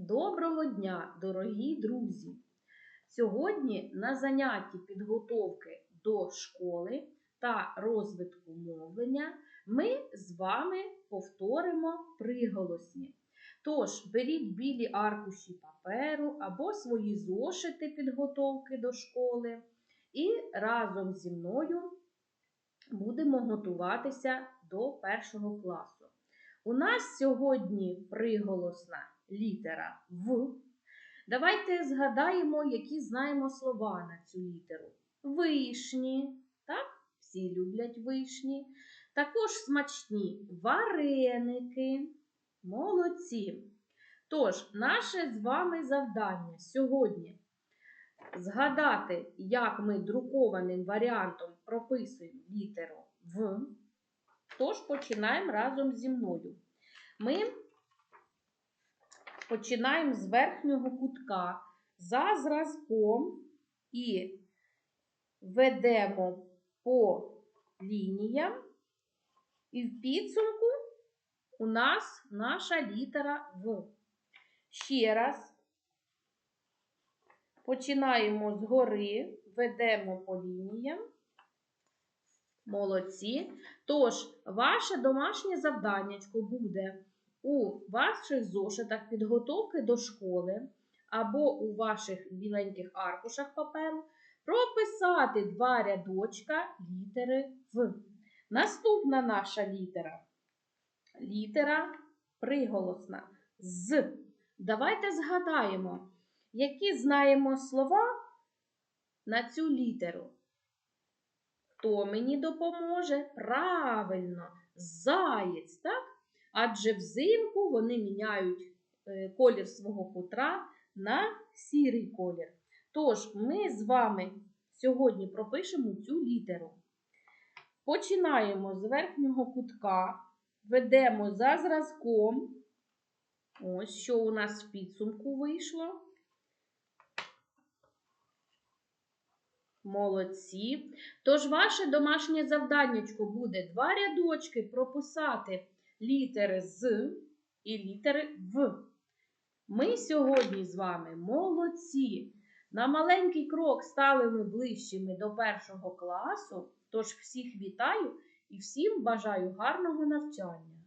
Доброго дня, дорогі друзі! Сьогодні на занятті підготовки до школи та розвитку мовлення ми з вами повторимо приголосні. Тож беріть білі аркуші паперу або свої зошити підготовки до школи і разом зі мною будемо готуватися до першого класу. У нас сьогодні приголосна літера В. Давайте згадаємо, які знаємо слова на цю літеру. Вишні, так? Всі люблять вишні. Також смачні вареники. Молодці. Тож, наше з вами завдання сьогодні згадати, як ми друкованим варіантом прописуємо літеру В. Тож починаємо разом зі мною. Ми починаємо з верхнього кутка за зразком і ведемо по лініям, і в підсумку у нас наша літера В. Ще раз починаємо згори, ведемо по лініям. Молодці. Тож, ваше домашнє завданнячко буде у ваших зошитах підготовки до школи або у ваших біленьких аркушах паперу прописати два рядочка літери В. Наступна наша літера. Літера приголосна з. Давайте згадаємо, які знаємо слова на цю літеру. Хто мені допоможе? Правильно, заєць, так? Адже взимку вони міняють е, колір свого хутра на сірий колір. Тож, ми з вами сьогодні пропишемо цю літеру. Починаємо з верхнього кутка, ведемо за зразком. Ось що у нас в підсумку вийшло. Молодці. Тож ваше домашнє завданнячко буде два рядочки прописати літери з і літери В. Ми сьогодні з вами молодці. На маленький крок стали ми ближчими до першого класу. Тож всіх вітаю і всім бажаю гарного навчання.